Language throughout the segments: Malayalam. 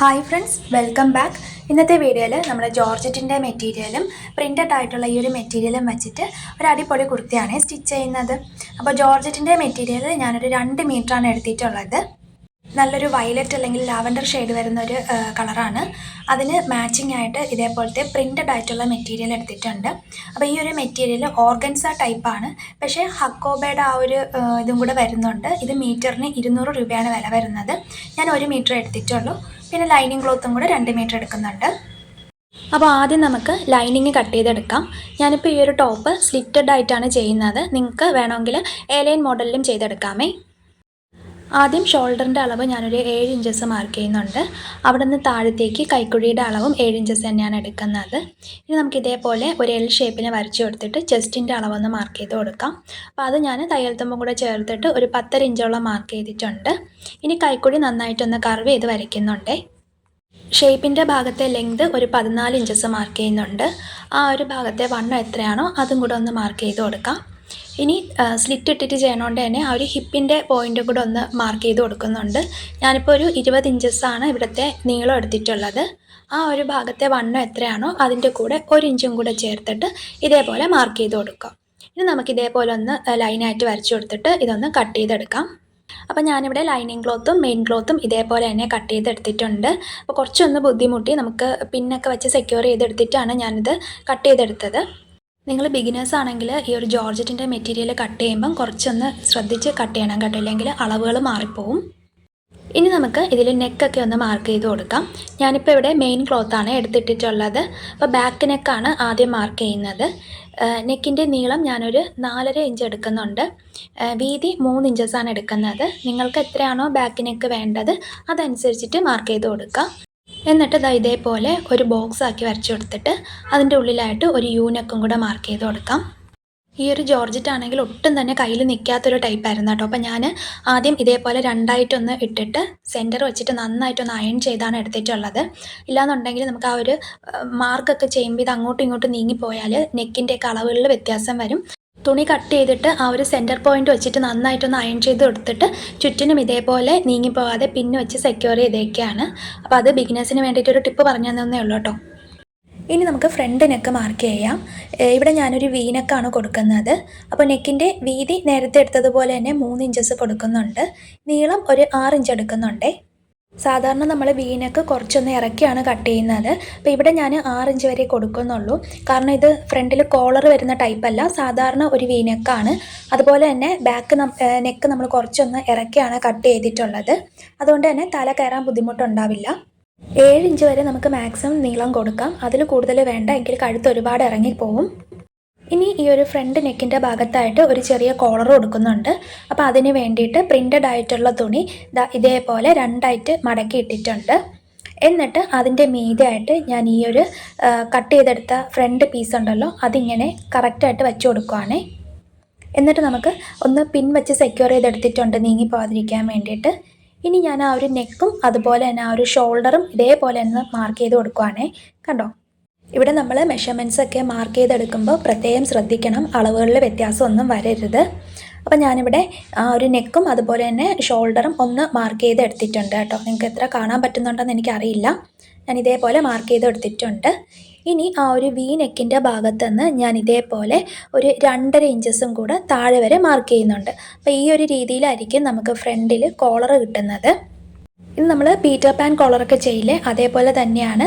ഹായ് ഫ്രണ്ട്സ് വെൽക്കം ബാക്ക് ഇന്നത്തെ വീഡിയോയിൽ നമ്മൾ ജോർജറ്റിന്റെ മെറ്റീരിയലും പ്രിന്റഡ് ആയിട്ടുള്ള ഈ ഒരു മെറ്റീരിയലും വെച്ചിട്ട് ഒരു അടിപൊളി കുർത്തിയാണ് സ്റ്റിച്ച് ചെയ്യുന്നത്. അപ്പോൾ ജോർജറ്റിന്റെ മെറ്റീരിയൽ ഞാനൊരു രണ്ട് മീറ്ററാണ് എടുത്തിട്ടുള്ളത്. നല്ലൊരു വയലറ്റ് അല്ലെങ്കിൽ ലാവൻഡർ ഷെയ്ഡ് വരുന്ന ഒരു കളറാണ് അതിന് മാച്ചിങ് ആയിട്ട് ഇതേപോലത്തെ പ്രിന്റഡ് ആയിട്ടുള്ള മെറ്റീരിയൽ എടുത്തിട്ടുണ്ട്. അപ്പോൾ ഈ ഒരു മെറ്റീരിയൽ ഓർഗൻസ ടൈപ്പാണ് പക്ഷേ ഹക്കോബയുടെ ആ ഒരു ഇതും കൂടെ വരുന്നുണ്ട്. ഇത് മീറ്ററിന് ഇരുന്നൂറ് രൂപയാണ് വില വരുന്നത്. ഞാൻ ഒരു മീറ്റർ എടുത്തിട്ടുള്ളൂ. പിന്നെ ലൈനിങ് ക്ലോത്തും കൂടെ രണ്ട് മീറ്റർ എടുക്കുന്നുണ്ട്. അപ്പോൾ ആദ്യം നമുക്ക് ലൈനിങ് കട്ട് ചെയ്തെടുക്കാം. ഞാനിപ്പോൾ ഈ ഒരു ടോപ്പ് സ്ലിറ്റഡ് ആയിട്ടാണ് ചെയ്യുന്നത്. നിങ്ങൾക്ക് വേണമെങ്കിൽ എലൈൻ ലൈൻ മോഡലിലും ചെയ്തെടുക്കാമേ. ആദ്യം ഷോൾഡറിന്റെ അളവ് ഞാനൊരു ഏഴ് ഇഞ്ചസ് മാർക്ക് ചെയ്യുന്നുണ്ട്. അവിടെ നിന്ന് താഴത്തേക്ക് കൈക്കുഴിയുടെ അളവും ഏഴ് ഇഞ്ചസ് തന്നെയാണ് എടുക്കുന്നത്. ഇനി നമുക്ക് ഇതേപോലെ ഒരു എൽ ഷേപ്പിന് വരച്ചു കൊടുത്തിട്ട് ചെസ്റ്റിന്റെ അളവൊന്ന് മാർക്ക് ചെയ്ത് കൊടുക്കാം. അപ്പോൾ അത് ഞാൻ തയ്യൽ തുമ്പും കൂടെ ചേർത്തിട്ട് ഒരു പത്തര ഇഞ്ചോളം മാർക്ക് ചെയ്തിട്ടുണ്ട്. ഇനി കൈക്കുഴി നന്നായിട്ടൊന്ന് കർവ് ചെയ്ത് വരയ്ക്കുന്നുണ്ടേ. ഷേപ്പിന്റെ ഭാഗത്തെ ലെങ്ത് ഒരു പതിനാല് ഇഞ്ചസ് മാർക്ക് ചെയ്യുന്നുണ്ട്. ആ ഒരു ഭാഗത്തെ വണ്ണം എത്രയാണോ അതും കൂടെ ഒന്ന് മാർക്ക് ചെയ്ത് കൊടുക്കാം. ഇനി സ്ലിറ്റ് ഇട്ടിട്ട് ചെയ്യണോണ്ട് തന്നെ ആ ഒരു ഹിപ്പിന്റെ പോയിന്റും കൂടെ ഒന്ന് മാർക്ക് ചെയ്ത് കൊടുക്കുന്നുണ്ട്. ഞാനിപ്പോൾ ഒരു ഇരുപത് ഇഞ്ചസ്സാണ് ഇവിടുത്തെ നീളം എടുത്തിട്ടുള്ളത്. ആ ഒരു ഭാഗത്തെ വണ്ണം എത്രയാണോ അതിന്റെ കൂടെ ഒരു ഇഞ്ചും കൂടെ ചേർത്തിട്ട് ഇതേപോലെ മാർക്ക് ചെയ്ത് കൊടുക്കാം. ഇനി നമുക്ക് ഇതേപോലെ ഒന്ന് ലൈനായിട്ട് വരച്ചു കൊടുത്തിട്ട് ഇതൊന്ന് കട്ട് ചെയ്തെടുക്കാം. അപ്പോൾ ഞാനിവിടെ ലൈനിങ് ക്ലോത്തും മെയിൻ ക്ലോത്തും ഇതേപോലെ തന്നെ കട്ട് ചെയ്തെടുത്തിട്ടുണ്ട്. അപ്പോൾ കുറച്ചൊന്ന് ബുദ്ധിമുട്ടി നമുക്ക് പിന്നൊക്കെ വെച്ച് സെക്യൂർ ചെയ്തെടുത്തിട്ടാണ് ഞാനിത് കട്ട് ചെയ്തെടുത്തത്. നിങ്ങൾ ബിഗിനേഴ്സ് ആണെങ്കിൽ ഈ ഒരു ജോർജറ്റിന്റെ മെറ്റീരിയൽ കട്ട് ചെയ്യുമ്പം കുറച്ചൊന്ന് ശ്രദ്ധിച്ച് കട്ട് ചെയ്യണം കേട്ടോ. ഇല്ലെങ്കിൽ അളവുകൾ മാറിപ്പോവും. ഇനി നമുക്ക് ഇതിൽ നെക്കൊക്കെ ഒന്ന് മാർക്ക് ചെയ്ത് കൊടുക്കാം. ഞാനിപ്പോൾ ഇവിടെ മെയിൻ ക്ലോത്താണ് എടുത്തിട്ടിട്ടുള്ളത്. അപ്പോൾ ബാക്ക് നെക്കാണ് ആദ്യം മാർക്ക് ചെയ്യുന്നത്. നെക്കിന്റെ നീളം ഞാനൊരു നാലര ഇഞ്ച് എടുക്കുന്നുണ്ട്. വീതി മൂന്ന് ആണ് എടുക്കുന്നത്. നിങ്ങൾക്ക് എത്രയാണോ ബാക്ക് നെക്ക് വേണ്ടത് അതനുസരിച്ചിട്ട് മാർക്ക് ചെയ്ത് കൊടുക്കുക എന്നിട്ട് ദാ ഇതേപോലെ ഒരു ബോക്സ് ആക്കി വരച്ചു കൊടുത്തിട്ട് അതിന്റെ ഉള്ളിലായിട്ട് ഒരു യൂനക്കും കൂടെ മാർക്ക് ചെയ്ത് കൊടുക്കാം. ഈ ഒരു ജോർജറ്റ് ആണെങ്കിൽ ഒട്ടും തന്നെ കയ്യിൽ നിൽക്കാത്തൊരു ടൈപ്പായിരുന്നു കേട്ടോ. അപ്പോൾ ഞാൻ ആദ്യം ഇതേപോലെ രണ്ടായിട്ടൊന്ന് ഇട്ടിട്ട് സെന്റർ വെച്ചിട്ട് നന്നായിട്ടൊന്ന് അയൺ ചെയ്താണ് എടുത്തിട്ടുള്ളത്. ഇല്ലാന്നുണ്ടെങ്കിൽ നമുക്ക് ആ ഒരു മാർക്കൊക്കെ ചെയ്യുമ്പോൾ ഇത് അങ്ങോട്ടും ഇങ്ങോട്ടും നീങ്ങിപ്പോയാൽ നെക്കിന്റെയൊക്കെ അളവുകളിൽ വ്യത്യാസം വരും. തുണി കട്ട് ചെയ്തിട്ട് ആ ഒരു സെന്റർ പോയിന്റ് വെച്ചിട്ട് നന്നായിട്ടൊന്ന് അയൺ ചെയ്ത് കൊടുത്തിട്ട് ചുറ്റിനും ഇതേപോലെ നീങ്ങിപ്പോകാതെ പിന്ന് വെച്ച് സെക്യൂർ ചെയ്തേക്കാണ്. അപ്പോൾ അത് ബിഗിനേഴ്സിന് വേണ്ടിയിട്ടൊരു ടിപ്പ് പറഞ്ഞു തന്നേ ഉള്ളൂ കേട്ടോ. ഇനി നമുക്ക് ഫ്രണ്ട് നെക്ക് മാർക്ക് ചെയ്യാം. ഇവിടെ ഞാനൊരു വി നെക്കാണ് കൊടുക്കുന്നത്. അപ്പോൾ നെക്കിന്റെ വീതി നേരത്തെ എടുത്തതുപോലെ തന്നെ മൂന്ന് ഇഞ്ചസ് കൊടുക്കുന്നുണ്ട്. നീളം ഒരു ആറ് ഇഞ്ച് എടുക്കുന്നുണ്ടേ. സാധാരണ നമ്മൾ വീനൊക്കെ കുറച്ചൊന്ന് ഇറക്കിയാണ് കട്ട് ചെയ്യുന്നത്. അപ്പോൾ ഇവിടെ ഞാൻ ഇഞ്ച് വരെ കൊടുക്കുന്നുള്ളൂ. കാരണം ഇത് ഫ്രണ്ടിൽ കോളർ വരുന്ന ടൈപ്പല്ല സാധാരണ ഒരു വീനക്കാണ്. അതുപോലെ തന്നെ ബാക്ക് നെക്ക് നമ്മൾ കുറച്ചൊന്ന് ഇറക്കിയാണ് കട്ട് ചെയ്തിട്ടുള്ളത്. അതുകൊണ്ട് തന്നെ തല കയറാൻ ബുദ്ധിമുട്ടുണ്ടാവില്ല. ഏഴ് ഇഞ്ച് വരെ നമുക്ക് മാക്സിമം നീളം കൊടുക്കാം. അതിൽ കൂടുതൽ വേണ്ട. എങ്കിൽ കഴുത്ത് ഒരുപാട് ഇറങ്ങിപ്പോവും. ഇനി ഈ ഒരു ഫ്രണ്ട് നെക്കിന്റെ ഭാഗത്തായിട്ട് ഒരു ചെറിയ കോളർ കൊടുക്കുന്നുണ്ട് അപ്പോൾ അതിന് വേണ്ടിയിട്ട് പ്രിന്റഡ് ആയിട്ടുള്ള തുണി ഇതേപോലെ രണ്ടായിട്ട് മടക്കി ഇട്ടിട്ടുണ്ട്. എന്നിട്ട് അതിന്റെ മീതെയായിട്ട് ഞാൻ ഈ ഒരു കട്ട് ചെയ്തെടുത്ത ഫ്രണ്ട് പീസ് ഉണ്ടല്ലോ അതിങ്ങനെ കറക്റ്റായിട്ട് വെച്ച് കൊടുക്കുവാണേ. എന്നിട്ട് നമുക്ക് ഒന്ന് പിൻ വെച്ച് സെക്യൂർ ചെയ്തെടുത്തിട്ടുണ്ട് നീങ്ങി പോകാതിരിക്കാൻ വേണ്ടിയിട്ട്. ഇനി ഞാൻ ആ ഒരു നെക്കും അതുപോലെ തന്നെ ആ ഒരു ഷോൾഡറും ഇതേപോലെ ഒന്ന് മാർക്ക് ചെയ്ത് കൊടുക്കുവാണേ. കണ്ടോ? ഇവിടെ നമ്മൾ മെഷർമെന്റ്സ് ഒക്കെ മാർക്ക് ചെയ്തെടുക്കുമ്പോൾ പ്രത്യേകം ശ്രദ്ധിക്കണം. അളവുകളിൽ വ്യത്യാസമൊന്നും വരരുത്. അപ്പോൾ ഞാനിവിടെ ആ ഒരു നെക്കും അതുപോലെ തന്നെ ഷോൾഡറും ഒന്ന് മാർക്ക് ചെയ്ത് എടുത്തിട്ടുണ്ട് കേട്ടോ. നിങ്ങൾക്ക് എത്ര കാണാൻ പറ്റുന്നുണ്ടെന്ന് എനിക്കറിയില്ല. ഞാൻ ഇതേപോലെ മാർക്ക് ചെയ്ത് എടുത്തിട്ടുണ്ട് ഇനി ആ ഒരു വി നെക്കിന്റെ ഭാഗത്തുനിന്ന് ഞാൻ ഇതേപോലെ ഒരു രണ്ടര ഇഞ്ചസും കൂടെ താഴെ വരെ മാർക്ക് ചെയ്യുന്നുണ്ട്. അപ്പോൾ ഈ ഒരു രീതിയിലായിരിക്കും നമുക്ക് ഫ്രണ്ടിൽ കോളർ കിട്ടുന്നത്. ഇത് നമ്മൾ പീറ്റർ പാൻ കോളറൊക്കെ ചെയ്യില്ലേ അതേപോലെ തന്നെയാണ്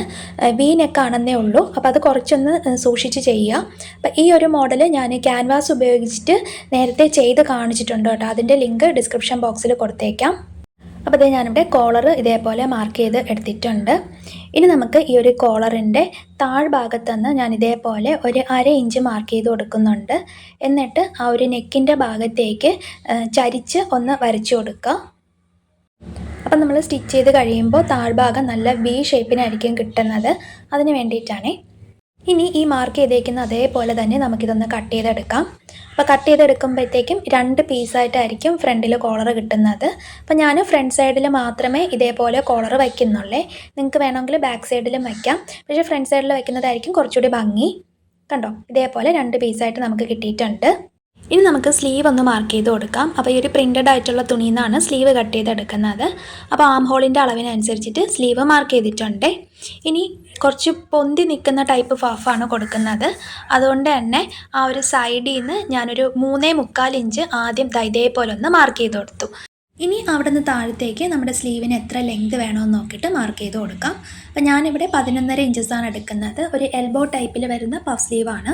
വി നെക്കാണെന്നേ ഉള്ളൂ. അപ്പോൾ അത് കുറച്ചൊന്ന് സൂക്ഷിച്ച് ചെയ്യുക. അപ്പോൾ ഈ ഒരു മോഡൽ ഞാൻ ക്യാൻവാസ് ഉപയോഗിച്ചിട്ട് നേരത്തെ ചെയ്ത് കാണിച്ചിട്ടുണ്ട് കേട്ടോ. അതിന്റെ ലിങ്ക് ഡിസ്ക്രിപ്ഷൻ ബോക്സിൽ കൊടുത്തേക്കാം. അപ്പോൾ ഇത് ഞാനിവിടെ കോളർ ഇതേപോലെ മാർക്ക് ചെയ്ത് എടുത്തിട്ടുണ്ട്. ഇനി നമുക്ക് ഈ ഒരു കോളറിന്റെ താഴ്ഭാഗത്തുനിന്ന് ഞാൻ ഇതേപോലെ ഒരു അര ഇഞ്ച് മാർക്ക് ചെയ്ത് കൊടുക്കുന്നുണ്ട്. എന്നിട്ട് ആ ഒരു നെക്കിന്റെ ഭാഗത്തേക്ക് ചരിച്ച് ഒന്ന് വരച്ചു കൊടുക്കുക. അപ്പം നമ്മൾ സ്റ്റിച്ച് ചെയ്ത് കഴിയുമ്പോൾ താഴ്ഭാഗം നല്ല വി ഷേപ്പിനായിരിക്കും കിട്ടുന്നത്. അതിന് വേണ്ടിയിട്ടാണേ. ഇനി ഈ മാർക്ക് ചെയ്തേക്കുന്ന അതേപോലെ തന്നെ നമുക്കിതൊന്ന് കട്ട് ചെയ്തെടുക്കാം. അപ്പോൾ കട്ട് ചെയ്തെടുക്കുമ്പോഴത്തേക്കും രണ്ട് പീസായിട്ടായിരിക്കും ഫ്രണ്ടിൽ കോളർ കിട്ടുന്നത്. അപ്പോൾ ഞാൻ ഫ്രണ്ട് സൈഡിൽ മാത്രമേ ഇതേപോലെ കോളർ വയ്ക്കുന്നുള്ളേ. നിങ്ങൾക്ക് വേണമെങ്കിൽ ബാക്ക് സൈഡിലും വയ്ക്കാം. പക്ഷേ ഫ്രണ്ട് സൈഡിൽ വയ്ക്കുന്നതായിരിക്കും കുറച്ചുകൂടി ഭംഗി. കണ്ടോ? ഇതേപോലെ രണ്ട് പീസായിട്ട് നമുക്ക് കിട്ടിയിട്ടുണ്ട്. ഇനി നമുക്ക് സ്ലീവ് ഒന്ന് മാർക്ക് ചെയ്ത് കൊടുക്കാം. അപ്പോൾ ഈ ഒരു പ്രിന്റഡ് ആയിട്ടുള്ള തുണിയിൽ നിന്നാണ് സ്ലീവ് കട്ട് ചെയ്തെടുക്കുന്നത് അപ്പോൾ ആം ഹോളിന്റെ അളവിനനുസരിച്ചിട്ട് സ്ലീവ് മാർക്ക് ചെയ്തിട്ടുണ്ട്. ഇനി കുറച്ച് പൊന്തി നിൽക്കുന്ന ടൈപ്പ് ഫാഫാണ് കൊടുക്കുന്നത്. അതുകൊണ്ട് തന്നെ ആ ഒരു സൈഡിൽ നിന്ന് ഞാനൊരു മൂന്നേ മുക്കാൽ ഇഞ്ച് ആദ്യം ദാ പോലെ ഒന്ന് മാർക്ക് ചെയ്ത് കൊടുത്തു. ഇനി അവിടെ നിന്ന് താഴത്തേക്ക് നമ്മുടെ സ്ലീവിന് എത്ര ലെങ്ത് വേണമെന്ന് നോക്കിയിട്ട് മാർക്ക് ചെയ്ത് കൊടുക്കാം. അപ്പോൾ ഞാനിവിടെ പതിനൊന്നര ആണ് എടുക്കുന്നത്. ഒരു എൽബോ ടൈപ്പിൽ വരുന്ന പഫ് സ്ലീവാണ്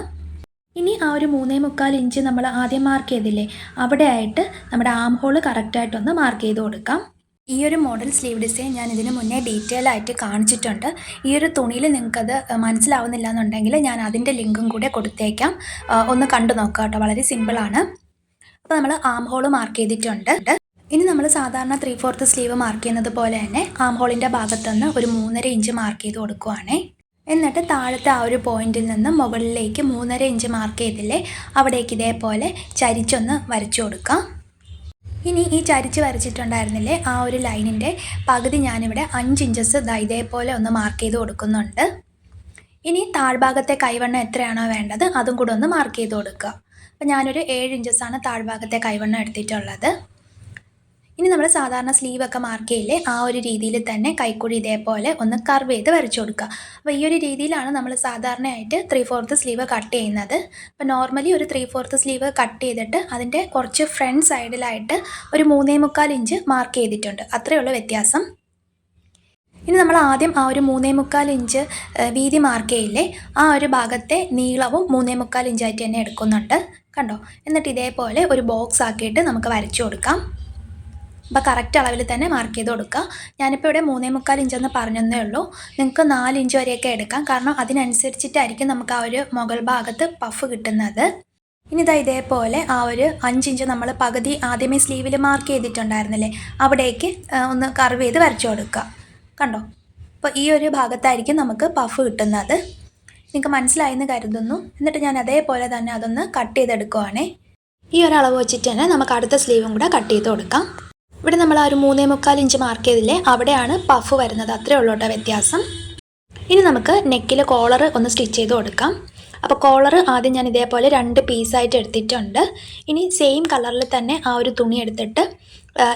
ഇനി ആ ഒരു മൂന്നേ മുക്കാൽ ഇഞ്ച് നമ്മൾ ആദ്യം മാർക്ക് ചെയ്തില്ലേ അവിടെ ആയിട്ട് നമ്മുടെ ആം ഹോൾ കറക്റ്റായിട്ടൊന്ന് മാർക്ക് ചെയ്ത് കൊടുക്കാം. ഈ ഒരു മോഡൽ സ്ലീവ് ഡിസൈൻ ഞാൻ ഇതിന് മുന്നേ ഡീറ്റെയിൽ ആയിട്ട് കാണിച്ചിട്ടുണ്ട്. ഈ ഒരു തുണിയിൽ നിങ്ങൾക്കത് മനസ്സിലാവുന്നില്ല എന്നുണ്ടെങ്കിൽ ഞാൻ അതിന്റെ ലിങ്കും കൂടെ കൊടുത്തേക്കാം. ഒന്ന് കണ്ടു നോക്കാം കേട്ടോ വളരെ സിമ്പിളാണ് അപ്പോൾ നമ്മൾ ആം ഹോൾ മാർക്ക് ചെയ്തിട്ടുണ്ട്. ഇനി നമ്മൾ സാധാരണ ത്രീ ഫോർത്ത് സ്ലീവ് മാർക്ക് ചെയ്യുന്നത് പോലെ തന്നെ ആം ഹോളിന്റെ ഭാഗത്തുനിന്ന് ഒരു മൂന്നര ഇഞ്ച് മാർക്ക് ചെയ്ത് കൊടുക്കുവാണേ. എന്നിട്ട് താഴത്തെ ആ ഒരു പോയിന്റിൽ നിന്ന് മുകളിലേക്ക് മൂന്നര ഇഞ്ച് മാർക്ക് ചെയ്തില്ലേ അവിടേക്ക് ഇതേപോലെ ചരിച്ചൊന്ന് വരച്ചു കൊടുക്കാം. ഇനി ഈ ചരിച്ച് വരച്ചിട്ടുണ്ടായിരുന്നില്ലേ ആ ഒരു ലൈനിന്റെ പകുതി ഞാനിവിടെ അഞ്ച് ഇഞ്ചസ് ഇതേപോലെ ഒന്ന് മാർക്ക് ചെയ്ത് കൊടുക്കുന്നുണ്ട്. ഇനി താഴ്ഭാഗത്തെ കൈവണ്ണം എത്രയാണോ വേണ്ടത് അതും കൂടെ ഒന്ന് മാർക്ക് ചെയ്ത് കൊടുക്കുക അപ്പോൾ ഞാനൊരു ഏഴ് ഇഞ്ചസാണ് താഴ്ഭാഗത്തെ കൈവണ്ണം എടുത്തിട്ടുള്ളത്. ഇനി നമ്മൾ സാധാരണ സ്ലീവ് ഒക്കെ മാർക്ക് ചെയ്യില്ലേ ആ ഒരു രീതിയിൽ തന്നെ കൈക്കൂടി ഇതേപോലെ ഒന്ന് കർവ് ചെയ്ത് വരച്ചു കൊടുക്കുക അപ്പോൾ ഈ ഒരു രീതിയിലാണ് നമ്മൾ സാധാരണയായിട്ട് ത്രീ ഫോർത്ത് സ്ലീവ് കട്ട് ചെയ്യുന്നത്. അപ്പോൾ നോർമലി ഒരു ത്രീ ഫോർത്ത് സ്ലീവ് കട്ട് ചെയ്തിട്ട് അതിന്റെ കുറച്ച് ഫ്രണ്ട് സൈഡിലായിട്ട് ഒരു മൂന്നേ മുക്കാൽ ഇഞ്ച് മാർക്ക് ചെയ്തിട്ടുണ്ട്. അത്രയേ ഉള്ളൂ വ്യത്യാസം. ഇനി നമ്മൾ ആദ്യം ആ ഒരു മൂന്നേ മുക്കാൽ ഇഞ്ച് വീതി മാർക്ക് ചെയ്യില്ലേ ആ ഒരു ഭാഗത്തെ നീളവും മൂന്നേ മുക്കാൽ ഇഞ്ചായിട്ട് തന്നെ എടുക്കുന്നുണ്ട്. കണ്ടോ? എന്നിട്ട് ഇതേപോലെ ഒരു ബോക്സ് ആക്കിയിട്ട് നമുക്ക് വരച്ചു കൊടുക്കാം. അപ്പോൾ കറക്റ്റ് അളവിൽ തന്നെ മാർക്ക് ചെയ്ത് കൊടുക്കുക. ഞാനിപ്പോൾ ഇവിടെ മൂന്നേ മുക്കാൽ ഇഞ്ചെന്ന് പറഞ്ഞതേ ഉള്ളൂ. നിങ്ങൾക്ക് നാല് ഇഞ്ച് വരെയൊക്കെ എടുക്കാം. കാരണം അതിനനുസരിച്ചിട്ടായിരിക്കും നമുക്ക് ആ ഒരു മുകൾ ഭാഗത്ത് പഫ് കിട്ടുന്നത്. ഇനി ഇതാ ഇതേപോലെ ആ ഒരു അഞ്ചിഞ്ച് നമ്മൾ പകുതി ആദ്യമേ സ്ലീവിൽ മാർക്ക് ചെയ്തിട്ടുണ്ടായിരുന്നില്ലേ? അവിടേക്ക് ഒന്ന് കർവ് ചെയ്ത് വരച്ചു കൊടുക്കുക. കണ്ടോ? അപ്പോൾ ഈ ഒരു ഭാഗത്തായിരിക്കും നമുക്ക് പഫ് കിട്ടുന്നത്. നിങ്ങൾക്ക് മനസ്സിലായെന്ന് കരുതുന്നു. എന്നിട്ട് ഞാൻ അതേപോലെ തന്നെ അതൊന്ന് കട്ട് ചെയ്തെടുക്കുവാണേ. ഈ ഒരളവ് വെച്ചിട്ട് തന്നെ നമുക്ക് അടുത്ത സ്ലീവും കൂടെ കട്ട് ചെയ്ത് കൊടുക്കാം. ഇവിടെ നമ്മൾ ആ ഒരു മൂന്നേ മുക്കാൽ ഇഞ്ച് മാർക്ക് ചെയ്തില്ലേ? അവിടെയാണ് പഫ് വരുന്നത്. അത്രേ ഉള്ളൂ കേട്ടോ വ്യത്യാസം. ഇനി നമുക്ക് നെക്കിലെ കോളർ ഒന്ന് സ്റ്റിച്ച് ചെയ്ത് കൊടുക്കാം. അപ്പോൾ കോളർ ആദ്യം ഞാൻ ഇതേപോലെ രണ്ട് പീസായിട്ട് എടുത്തിട്ടുണ്ട്. ഇനി സെയിം കളറിൽ തന്നെ ആ ഒരു തുണി എടുത്തിട്ട്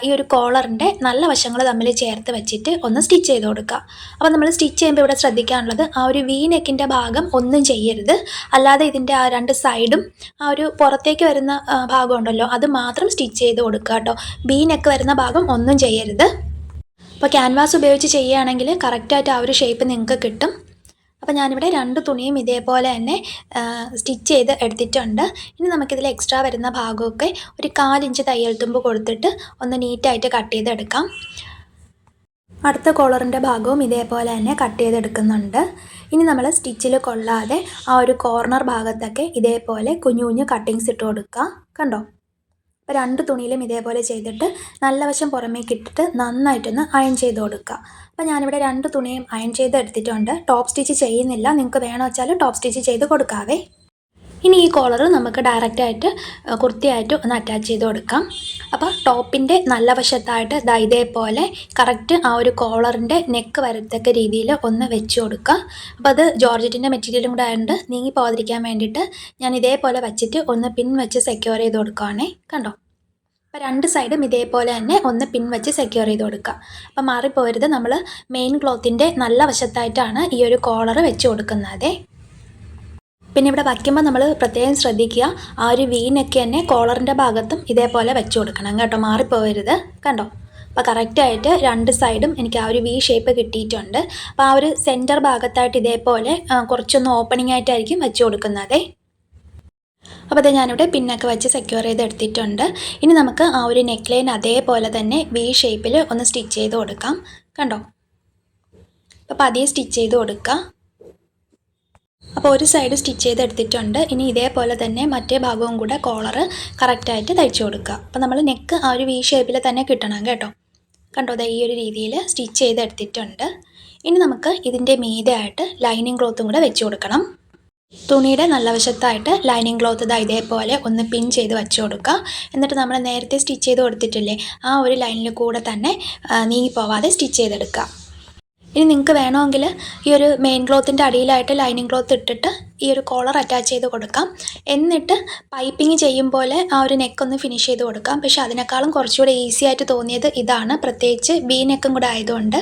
ഈ ഒരു കോളറിന്റെ നല്ല വശങ്ങൾ തമ്മിൽ ചേർത്ത് വെച്ചിട്ട് ഒന്ന് സ്റ്റിച്ച് ചെയ്ത് കൊടുക്കുക അപ്പോൾ നമ്മൾ സ്റ്റിച്ച് ചെയ്യുമ്പോൾ ഇവിടെ ശ്രദ്ധിക്കാനുള്ളത് ആ ഒരു വി നെക്കിന്റെ ഭാഗം ഒന്നും ചെയ്യരുത്. അല്ലാതെ ഇതിന്റെ ആ രണ്ട് സൈഡും ആ ഒരു പുറത്തേക്ക് വരുന്ന ഭാഗം ഉണ്ടല്ലോ അത് മാത്രം സ്റ്റിച്ച് ചെയ്ത് കൊടുക്കുക കേട്ടോ ബി നെക്ക് വരുന്ന ഭാഗം ഒന്നും ചെയ്യരുത്. അപ്പോൾ ക്യാൻവാസ് ഉപയോഗിച്ച് ചെയ്യുകയാണെങ്കിൽ കറക്റ്റായിട്ട് ആ ഒരു ഷേപ്പ് നിങ്ങൾക്ക് കിട്ടും. അപ്പോൾ ഞാനിവിടെ രണ്ട് തുണിയും ഇതേപോലെ തന്നെ സ്റ്റിച്ച് ചെയ്ത് എടുത്തിട്ടുണ്ട്. ഇനി നമുക്കിതിൽ എക്സ്ട്രാ വരുന്ന ഭാഗമൊക്കെ ഒരു കാലിഞ്ച് തയ്യൽ തുമ്പ് കൊടുത്തിട്ട് ഒന്ന് നീറ്റായിട്ട് കട്ട് ചെയ്തെടുക്കാം. അടുത്ത കോളറിന്റെ ഭാഗവും ഇതേപോലെ തന്നെ കട്ട് ചെയ്തെടുക്കുന്നുണ്ട്. ഇനി നമ്മൾ സ്റ്റിച്ചിൽ കൊള്ളാതെ ആ ഒരു കോർണർ ഭാഗത്തൊക്കെ ഇതേപോലെ കുഞ്ഞു കുഞ്ഞു കട്ടിങ്സ് ഇട്ട് കൊടുക്കുക കണ്ടോ? രണ്ട് തുണിയിലും ഇതേപോലെ ചെയ്തിട്ട് നല്ല വശം പുറമേക്ക് ഇട്ടിട്ട് നന്നായിട്ടൊന്ന് അയൺ ചെയ്ത് കൊടുക്കുക. അപ്പോൾ ഞാനിവിടെ രണ്ട് തുണിയും അയൺ ചെയ്ത് എടുത്തിട്ടുണ്ട്. ടോപ്പ് സ്റ്റിച്ച് ചെയ്യുന്നില്ല. നിങ്ങൾക്ക് വേണമെന്ന് വെച്ചാൽ ടോപ്പ് സ്റ്റിച്ച് ചെയ്ത് കൊടുക്കാവേ. ഇനി ഈ കോളർ നമുക്ക് ഡയറക്റ്റായിട്ട് കുർത്തിയായിട്ട് ഒന്ന് അറ്റാച്ച് ചെയ്ത് കൊടുക്കാം. അപ്പോൾ ടോപ്പിന്റെ നല്ല വശത്തായിട്ട് ദാ ഇതേപോലെ കറക്റ്റ് ആ ഒരു കോളറിന്റെ നെക്ക് വരത്തക്ക രീതിയിൽ ഒന്ന് വെച്ച് കൊടുക്കുക. അപ്പോൾ അത് ജോർജറ്റിന്റെ മെറ്റീരിയലും കൂടെ ആയതുകൊണ്ട് നീങ്ങി പോകാതിരിക്കാൻ വേണ്ടിയിട്ട് ഞാൻ ഇതേപോലെ വെച്ചിട്ട് ഒന്ന് പിൻ വെച്ച് സെക്യൂർ ചെയ്ത് കൊടുക്കുകയാണേ കണ്ടോ? അപ്പോൾ രണ്ട് സൈഡും ഇതേപോലെ തന്നെ ഒന്ന് പിൻ വെച്ച് സെക്യൂർ ചെയ്ത് കൊടുക്കുക. അപ്പോൾ മാറിപ്പോരുത് നമ്മൾ മെയിൻ ക്ലോത്തിന്റെ നല്ല വശത്തായിട്ടാണ് ഈ ഒരു കോളർ വെച്ച് കൊടുക്കുന്നത്. പിന്നെ ഇവിടെ വയ്ക്കുമ്പോൾ നമ്മൾ പ്രത്യേകം ശ്രദ്ധിക്കുക ആ ഒരു വീനൊക്കെ തന്നെ കോളറിന്റെ ഭാഗത്തും ഇതേപോലെ വെച്ച് കൊടുക്കണം കേട്ടോ മാറിപ്പോകരുത് കണ്ടോ? അപ്പോൾ കറക്റ്റായിട്ട് രണ്ട് സൈഡും എനിക്ക് ആ ഒരു വി ഷേപ്പ് കിട്ടിയിട്ടുണ്ട്. അപ്പോൾ ആ ഒരു സെന്റർ ഭാഗത്തായിട്ട് ഇതേപോലെ കുറച്ചൊന്ന് ഓപ്പണിംഗ് ആയിട്ടായിരിക്കും വെച്ച് കൊടുക്കുന്നത്. അപ്പോൾ അത് ഞാനിവിടെ പിന്നൊക്കെ വെച്ച് സെക്യൂർ ചെയ്ത് എടുത്തിട്ടുണ്ട്. ഇനി നമുക്ക് ആ ഒരു നെക്ക് ലൈൻ അതേപോലെ തന്നെ വി ഷേപ്പിൽ ഒന്ന് സ്റ്റിച്ച് ചെയ്ത് കൊടുക്കാം. കണ്ടോ? അപ്പോൾ പതിയെ സ്റ്റിച്ച് ചെയ്ത് കൊടുക്കുക അപ്പോൾ ഒരു സൈഡ് സ്റ്റിച്ച് ചെയ്ത് എടുത്തിട്ടുണ്ട്. ഇനി ഇതേപോലെ തന്നെ മറ്റേ ഭാഗവും കൂടെ കോളറ് കറക്റ്റായിട്ട് തയ്ച്ചു കൊടുക്കുക അപ്പോൾ നമ്മൾ നെക്ക് ആ ഒരു വി ഷേപ്പിൽ തന്നെ കിട്ടണം കേട്ടോ. കണ്ടോ? ദേ ഈ ഒരു രീതിയിൽ സ്റ്റിച്ച് ചെയ്ത് എടുത്തിട്ടുണ്ട്. ഇനി നമുക്ക് ഇതിന്റെ മീതെ ആയിട്ട് ലൈനിങ് ക്ലോത്തും കൂടെ വെച്ച് കൊടുക്കണം. തുണിയുടെ നല്ല വശത്തായിട്ട് ലൈനിങ് ക്ലോത്ത് ഇതാ ഇതേപോലെ ഒന്ന് പിൻ ചെയ്ത് വെച്ച് കൊടുക്കുക എന്നിട്ട് നമ്മൾ നേരത്തെ സ്റ്റിച്ച് ചെയ്ത് കൊടുത്തിട്ടില്ലേ ആ ഒരു ലൈനിൽ കൂടെ തന്നെ നീങ്ങിപ്പോവാതെ നീങ്ങി പോവാതെ സ്റ്റിച്ച് ചെയ്തെടുക്കുക ഇനി നിങ്ങൾക്ക് വേണമെങ്കിൽ ഈ ഒരു മെയിൻ ക്ലോത്തിന്റെ അടിയിലായിട്ട് ലൈനിങ് ക്ലോത്ത് ഇട്ടിട്ട് ഈ ഒരു കോളർ അറ്റാച്ച് ചെയ്ത് കൊടുക്കാം. എന്നിട്ട് പൈപ്പിംഗ് ചെയ്യും പോലെ ആ ഒരു നെക്ക് ഒന്ന് ഫിനിഷ് ചെയ്ത് കൊടുക്കാം. പക്ഷേ അതിനേക്കാളും കുറച്ചുകൂടെ ഈസി ആയിട്ട് തോന്നിയത് ഇതാണ്. പ്രത്യേകിച്ച് ബി നെക്കും കൂടെ ആയതുകൊണ്ട്.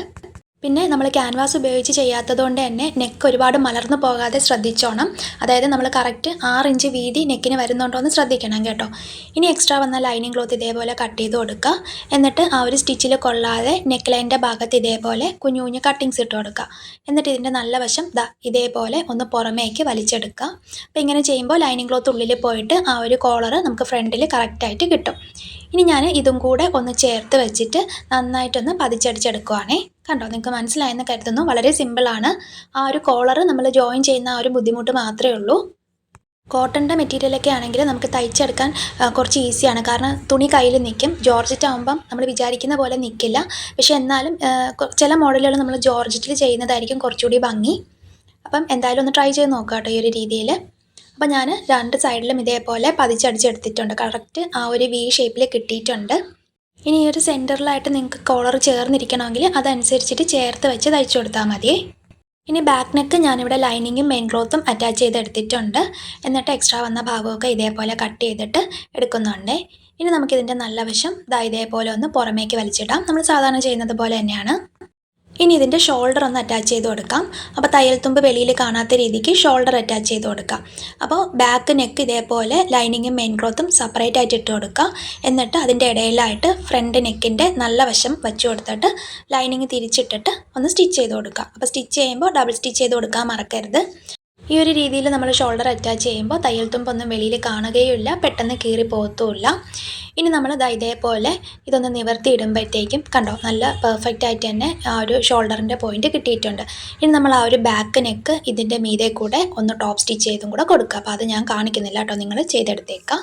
പിന്നെ നമ്മൾ ക്യാൻവാസ് ഉപയോഗിച്ച് ചെയ്യാത്തതുകൊണ്ട് തന്നെ നെക്ക് ഒരുപാട് മലർന്നു പോകാതെ ശ്രദ്ധിച്ചോണം. അതായത് നമ്മൾ കറക്റ്റ് ആറ് ഇഞ്ച് വീതി നെക്കിന് വരുന്നുണ്ടോ എന്ന് ശ്രദ്ധിക്കണം കേട്ടോ. ഇനി എക്സ്ട്രാ വന്ന ലൈനിങ് ക്ലോത്ത് ഇതേപോലെ കട്ട് ചെയ്ത് കൊടുക്കുക. എന്നിട്ട് ആ ഒരു സ്റ്റിച്ചിൽ കൊള്ളാതെ നെക്ക് ലൈന്റെ ഭാഗത്ത് ഇതേപോലെ കുഞ്ഞു കുഞ്ഞു കട്ടിങ്സ് ഇട്ട് കൊടുക്കുക. എന്നിട്ട് ഇതിന്റെ നല്ല വശം ദാ ഇതേപോലെ ഒന്ന് പുറമേക്ക് വലിച്ചെടുക്കുക. അപ്പോൾ ഇങ്ങനെ ചെയ്യുമ്പോൾ ലൈനിങ് ക്ലോത്ത് ഉള്ളിൽ പോയിട്ട് ആ ഒരു കോളർ നമുക്ക് ഫ്രണ്ടിൽ കറക്റ്റായിട്ട് കിട്ടും. ഇനി ഞാൻ ഇതും കൂടെ ഒന്ന് ചേർത്ത് വെച്ചിട്ട് നന്നായിട്ടൊന്ന് പതിച്ചടിച്ചെടുക്കുവാണേ. കണ്ടോ നിങ്ങൾക്ക് മനസ്സിലായെന്ന് കരുതുന്നു. വളരെ സിമ്പിളാണ് ആ ഒരു കോളർ നമ്മൾ ജോയിൻ ചെയ്യുന്ന ആ ഒരു ബുദ്ധിമുട്ട് മാത്രമേ ഉള്ളൂ. കോട്ടന്റെ മെറ്റീരിയലൊക്കെ ആണെങ്കിൽ നമുക്ക് തയ്ച്ചെടുക്കാൻ കുറച്ച് ഈസിയാണ് കാരണം തുണി കയ്യിൽ നിൽക്കും. ജോർജറ്റ് ആകുമ്പം നമ്മൾ വിചാരിക്കുന്ന പോലെ നിൽക്കില്ല. പക്ഷെ എന്നാലും ചില മോഡലുകൾ നമ്മൾ ജോർജറ്റിൽ ചെയ്യുന്നതായിരിക്കും കുറച്ചുകൂടി ഭംഗി. അപ്പം എന്തായാലും ഒന്ന് ട്രൈ ചെയ്ത് നോക്കാം കേട്ടോ ഈ ഒരു രീതിയിൽ. അപ്പം ഞാൻ രണ്ട് സൈഡിലും ഇതേപോലെ പതിച്ചടിച്ചെടുത്തിട്ടുണ്ട്. കറക്റ്റ് ആ ഒരു വി ഷേപ്പിൽ കിട്ടിയിട്ടുണ്ട്. ഇനി ഈ ഒരു സെന്ററിലായിട്ട് നിങ്ങൾക്ക് കോളർ ചേർന്നിരിക്കണമെങ്കിൽ അതനുസരിച്ചിട്ട് ചേർത്ത് വെച്ച് തയ്ച്ചു കൊടുത്താൽ മതി. ഇനി ബാക്ക് നെക്ക് ഞാനിവിടെ ലൈനിങ്ങും മെയിൻ ക്ലോത്തും അറ്റാച്ച് ചെയ്തെടുത്തിട്ടുണ്ട്. എന്നിട്ട് എക്സ്ട്രാ വന്ന ഭാഗമൊക്കെ ഇതേപോലെ കട്ട് ചെയ്തിട്ട് എടുക്കുന്നുണ്ട്. ഇനി നമുക്കിതിന്റെ നല്ല വശം ഇതാ ഇതേപോലെ ഒന്ന് പുറമേക്ക് വലിച്ചിടാം. നമ്മൾ സാധാരണ ചെയ്യുന്നത് പോലെ തന്നെയാണ്. ഇനി ഇതിന്റെ ഷോൾഡർ ഒന്ന് അറ്റാച്ച് ചെയ്ത് കൊടുക്കാം. അപ്പോൾ തയ്യൽ തുമ്പ് വെളിയിൽ കാണാത്ത രീതിക്ക് ഷോൾഡർ അറ്റാച്ച് ചെയ്ത് കൊടുക്കാം. അപ്പോൾ ബാക്ക് നെക്ക് ഇതേപോലെ ലൈനിങ്ങും മെയിൻ ക്ലോത്തും സെപ്പറേറ്റ് ആയിട്ട് ഇട്ട് കൊടുക്കുക. എന്നിട്ട് അതിന്റെ ഇടയിലായിട്ട് ഫ്രണ്ട് നെക്കിന്റെ നല്ല വശം വെച്ച് കൊടുത്തിട്ട് ലൈനിങ് തിരിച്ചിട്ടിട്ട് ഒന്ന് സ്റ്റിച്ച് ചെയ്ത് കൊടുക്കുക. അപ്പോൾ സ്റ്റിച്ച് ചെയ്യുമ്പോൾ ഡബിൾ സ്റ്റിച്ച് ചെയ്ത് കൊടുക്കാൻ മറക്കരുത്. ഈ ഒരു രീതിയിൽ നമ്മൾ ഷോൾഡർ അറ്റാച്ച് ചെയ്യുമ്പോൾ തയ്യൽ തുമ്പൊന്നും വെളിയിൽ കാണുകയുമില്ല പെട്ടെന്ന് കീറി പോകത്തുമില്ല ഇനി നമ്മൾ ഇതേപോലെ ഇതൊന്ന് നിവർത്തി ഇടുമ്പോഴത്തേക്കും കണ്ടോ നല്ല പെർഫെക്റ്റ് ആയിട്ട് തന്നെ ആ ഒരു ഷോൾഡറിന്റെ പോയിന്റ് കിട്ടിയിട്ടുണ്ട്. ഇനി നമ്മൾ ആ ഒരു ബാക്ക് നെക്ക് ഇതിന്റെ മീതെ കൂടെ ഒന്ന് ടോപ്പ് സ്റ്റിച്ച് ചെയ്തും കൂടെ കൊടുക്കുക. അപ്പോൾ അത് ഞാൻ കാണിക്കുന്നില്ല കേട്ടോ നിങ്ങൾ ചെയ്തെടുത്തേക്കാം.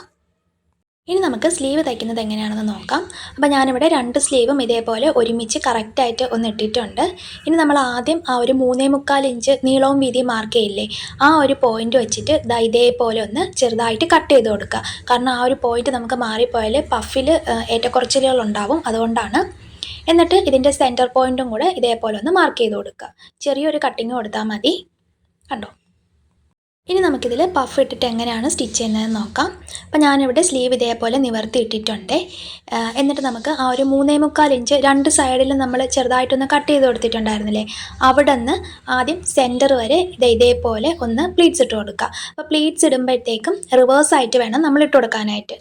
ഇനി നമുക്ക് സ്ലീവ് തയ്ക്കുന്നത് എങ്ങനെയാണെന്ന് നോക്കാം. അപ്പോൾ ഞാനിവിടെ രണ്ട് സ്ലീവും ഇതേപോലെ ഒരുമിച്ച് കറക്റ്റായിട്ട് ഒന്ന് ഇട്ടിട്ടുണ്ട്. ഇനി നമ്മൾ ആദ്യം ആ ഒരു മൂന്നേ മുക്കാൽ ഇഞ്ച് നീളവും വീതിയും മാർക്ക് ചെയ്യില്ലേ ആ ഒരു പോയിന്റ് വെച്ചിട്ട് ദാ ഇതേപോലെ ഒന്ന് ചെറുതായിട്ട് കട്ട് ചെയ്ത് കൊടുക്കുക. കാരണം ആ ഒരു പോയിന്റ് നമുക്ക് മാറിപ്പോയാൽ പഫിൽ ഏറ്റക്കുറച്ചിലുകൾ ഉണ്ടാവും. അതുകൊണ്ടാണ് എന്നിട്ട് ഇതിന്റെ സെന്റർ പോയിന്റും കൂടെ ഇതേപോലെ ഒന്ന് മാർക്ക് ചെയ്ത് കൊടുക്കുക. ചെറിയൊരു കട്ടിങ് കൊടുത്താൽ മതി. കണ്ടോ? ഇനി നമുക്കിതിൽ പഫ് ഇട്ടിട്ട് എങ്ങനെയാണ് സ്റ്റിച്ച് ചെയ്യുന്നതെന്ന് നോക്കാം. അപ്പോൾ ഞാനിവിടെ സ്ലീവ് ഇതേപോലെ നിവർത്തി ഇട്ടിട്ടുണ്ട്. എന്നിട്ട് നമുക്ക് ആ ഒരു മൂന്നേ മുക്കാൽ ഇഞ്ച് രണ്ട് സൈഡിലും നമ്മൾ ചെറുതായിട്ടൊന്ന് കട്ട് ചെയ്ത് കൊടുത്തിട്ടുണ്ടായിരുന്നില്ലേ? അവിടെ നിന്ന് ആദ്യം സെന്റർ വരെ ഇത് ഇതേപോലെ ഒന്ന് പ്ലീറ്റ്സ് ഇട്ട് കൊടുക്കുക. അപ്പോൾ പ്ലീറ്റ്സ് ഇടുമ്പോഴത്തേക്കും റിവേഴ്സായിട്ട് വേണം നമ്മൾ ഇട്ട് കൊടുക്കാനായിട്ട്.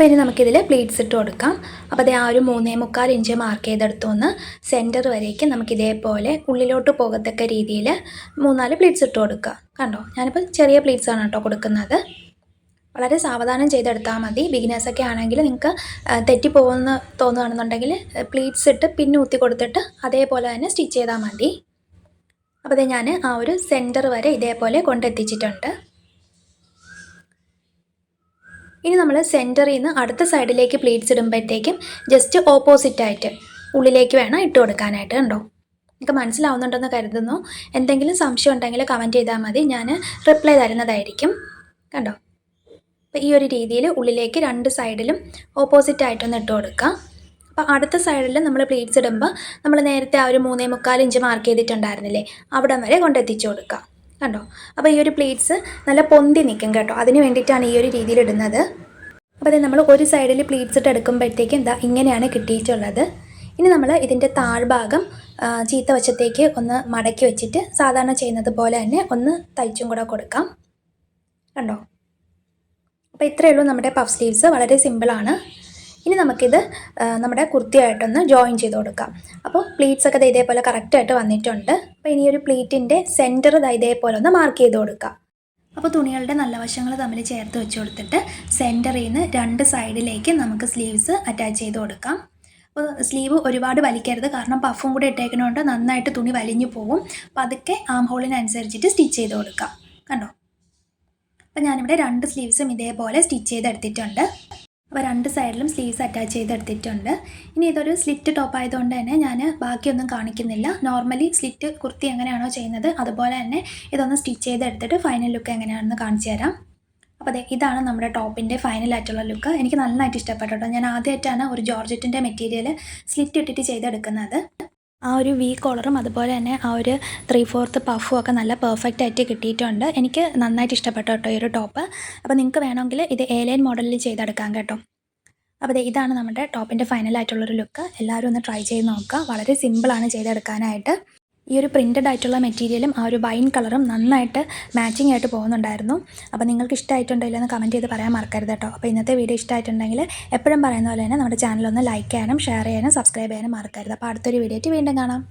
അപ്പോൾ ഇനി നമുക്കിതിൽ പ്ലീറ്റ്സ് ഇട്ട് കൊടുക്കാം. അപ്പോൾ അതേ ആ ഒരു മൂന്നേ മുക്കാൽ ഇഞ്ച് മാർക്ക് ചെയ്തെടുത്തുനിന്ന് സെന്റർ വരേക്ക് നമുക്ക് ഇതേപോലെ ഉള്ളിലോട്ട് പോകത്തക്ക രീതിയിൽ മൂന്നാൽ പ്ലീറ്റ്സ് ഇട്ട് കൊടുക്കുക. കണ്ടോ? ഞാനിപ്പോൾ ചെറിയ പ്ലീറ്റ്സ് ആണ് കേട്ടോ കൊടുക്കുന്നത്. വളരെ സാവധാനം ചെയ്തെടുത്താൽ മതി. ബിഗിനേഴ്സൊക്കെ ആണെങ്കിൽ നിങ്ങൾക്ക് തെറ്റിപ്പോകുന്ന തോന്നുകയാണെന്നുണ്ടെങ്കിൽ പ്ലീറ്റ്സ് ഇട്ട് പിന്നെ ഊത്തി കൊടുത്തിട്ട് അതേപോലെ തന്നെ സ്റ്റിച്ച് ചെയ്താൽ മതി. അപ്പോൾ ഞാൻ ആ ഒരു സെന്റർ വരെ ഇതേപോലെ കൊണ്ടെത്തിച്ചിട്ടുണ്ട്. ഇനി നമ്മൾ സെന്ററിൽ നിന്ന് അടുത്ത സൈഡിലേക്ക് പ്ലീറ്റ്സ് ഇടുമ്പോഴത്തേക്കും ജസ്റ്റ് ഓപ്പോസിറ്റായിട്ട് ഉള്ളിലേക്ക് വേണം ഇട്ട് കൊടുക്കാനായിട്ട് കണ്ടോ? നിങ്ങൾക്ക് മനസ്സിലാവുന്നുണ്ടെന്ന് കരുതുന്നു. എന്തെങ്കിലും സംശയം ഉണ്ടെങ്കിൽ കമന്റ് ചെയ്താൽ മതി. ഞാൻ റിപ്ലൈ തരുന്നതായിരിക്കും. കണ്ടോ? അപ്പോൾ ഈ ഒരു രീതിയിൽ ഉള്ളിലേക്ക് രണ്ട് സൈഡിലും ഓപ്പോസിറ്റ് ആയിട്ടൊന്ന് ഇട്ട് കൊടുക്കുക അപ്പോൾ അടുത്ത സൈഡിൽ നമ്മൾ പ്ലീറ്റ്സ് ഇടുമ്പോൾ നമ്മൾ നേരത്തെ ആ ഒരു മൂന്നേ മുക്കാൽ ഇഞ്ച് മാർക്ക് ചെയ്തിട്ടുണ്ടായിരുന്നില്ലേ? അവിടം വരെ കൊണ്ടെത്തിച്ചു കൊടുക്കുക കണ്ടോ? അപ്പോൾ ഈ ഒരു പ്ലേറ്റ്സ് നല്ല പൊന്തി നിൽക്കും കേട്ടോ. അതിന് വേണ്ടിയിട്ടാണ് ഈ ഒരു രീതിയിൽ ഇടുന്നത്. അപ്പോൾ അത് നമ്മൾ ഒരു സൈഡിൽ പ്ലേറ്റ്സ് ഇട്ട് എടുക്കുമ്പോഴത്തേക്കും എന്താ ഇങ്ങനെയാണ് കിട്ടിയിട്ടുള്ളത്. ഇനി നമ്മൾ ഇതിന്റെ താഴ്ഭാഗം ചീത്ത വശത്തേക്ക് ഒന്ന് മടക്കി വെച്ചിട്ട് സാധാരണ ചെയ്യുന്നത് പോലെ തന്നെ ഒന്ന് തയ്ച്ചും കൂടെ കൊടുക്കാം. കണ്ടോ? അപ്പോൾ ഇത്രയേ ഉള്ളൂ നമ്മുടെ പഫ് സ്ലീവ്സ് വളരെ സിമ്പിളാണ് ഇനി നമുക്കിത് നമ്മുടെ കുർത്തിയായിട്ടൊന്ന് ജോയിൻ ചെയ്ത് കൊടുക്കാം. അപ്പോൾ പ്ലീറ്റ്സ് ഒക്കെ ഇതേപോലെ കറക്റ്റായിട്ട് വന്നിട്ടുണ്ട്. അപ്പോൾ ഇനി ഒരു പ്ലീറ്റിന്റെ സെന്റർ ഇതേപോലെ ഒന്ന് മാർക്ക് ചെയ്ത് കൊടുക്കാം. അപ്പോൾ തുണികളുടെ നല്ല വശങ്ങൾ തമ്മിൽ ചേർത്ത് വെച്ച് കൊടുത്തിട്ട് സെന്ററിൽ നിന്ന് രണ്ട് സൈഡിലേക്ക് നമുക്ക് സ്ലീവ്സ് അറ്റാച്ച് ചെയ്ത് കൊടുക്കാം. അപ്പോൾ സ്ലീവ് ഒരുപാട് വലിക്കരുത്. കാരണം പഫും കൂടെ ഇട്ടേക്കുന്നതുകൊണ്ട് നന്നായിട്ട് തുണി വലിഞ്ഞു പോകും പതുക്കെ ആം ഹോളിനനുസരിച്ചിട്ട് സ്റ്റിച്ച് ചെയ്ത് കൊടുക്കാം. കണ്ടോ? അപ്പോൾ ഞാനിവിടെ രണ്ട് സ്ലീവ്സും ഇതേപോലെ സ്റ്റിച്ച് ചെയ്തെടുത്തിട്ടുണ്ട്. അപ്പോൾ രണ്ട് സൈഡിലും സ്ലീവ്സ് അറ്റാച്ച് ചെയ്തെടുത്തിട്ടുണ്ട്. ഇനി ഇതൊരു സ്ലിറ്റ് ടോപ്പ് ആയതുകൊണ്ട് തന്നെ ഞാൻ ബാക്കിയൊന്നും കാണിക്കുന്നില്ല. നോർമലി സ്ലിറ്റ് കുർത്തി എങ്ങനെയാണോ ചെയ്യുന്നത് അതുപോലെ തന്നെ ഇതൊന്ന് സ്റ്റിച്ച് ചെയ്തെടുത്തിട്ട് ഫൈനൽ ലുക്ക് എങ്ങനെയാണെന്ന് കാണിച്ചു തരാം. അപ്പോൾ അതെ ഇതാണ് നമ്മുടെ ടോപ്പിന്റെ ഫൈനൽ ആയിട്ടുള്ള ലുക്ക് എനിക്ക് നന്നായിട്ട് ഇഷ്ടപ്പെട്ടു ഞാൻ ആദ്യമായിട്ടാണ് ഒരു ജോർജറ്റിന്റെ മെറ്റീരിയൽ സ്ലിറ്റ് ഇട്ടിട്ട് ചെയ്തെടുക്കുന്നത്. ആ ഒരു വി കോളറും അതുപോലെ തന്നെ ആ ഒരു ത്രീ ഫോർത്ത് പഫും ഒക്കെ നല്ല പെർഫെക്റ്റ് ആയിട്ട് കിട്ടിയിട്ടുണ്ട്. എനിക്ക് നന്നായിട്ട് ഇഷ്ടപ്പെട്ടു കേട്ടോ ഈ ഒരു ടോപ്പ് അപ്പോൾ നിങ്ങൾക്ക് വേണമെങ്കിൽ ഇത് ഏലൈൻ മോഡലിൽ ചെയ്തെടുക്കാം കേട്ടോ. അപ്പോൾ ദേ ഇതാണ് നമ്മുടെ ടോപ്പിന്റെ ഫൈനലായിട്ടുള്ളൊരു ലുക്ക് എല്ലാവരും ഒന്ന് ട്രൈ ചെയ്ത് നോക്കുക. വളരെ സിമ്പിളാണ് ചെയ്തെടുക്കാനായിട്ട്. ഈ ഒരു പ്രിന്റഡ് ആയിട്ടുള്ള മെറ്റീരിയലും ആ ഒരു വൈൻ കളറും നന്നായിട്ട് മാച്ചിങ് ആയിട്ട് പോകുന്നുണ്ടായിരുന്നു. അപ്പോൾ നിങ്ങൾക്ക് ഇഷ്ടമായിട്ടുണ്ടോ എന്ന് കമന്റ് ചെയ്ത് പറയാൻ മറക്കരുത് കേട്ടോ. അപ്പോൾ ഇന്നത്തെ വീഡിയോ ഇഷ്ടമായിട്ടുണ്ടെങ്കിൽ എപ്പോഴും പറയുന്ന പോലെ തന്നെ നമ്മുടെ ചാനലൊന്ന് ലൈക്ക് ചെയ്യാനും ഷെയർ ചെയ്യാനും സബ്സ്ക്രൈബ് ചെയ്യാനും മറക്കരുത്. അപ്പോൾ അടുത്തൊരു വീഡിയോ വീണ്ടും കാണാം.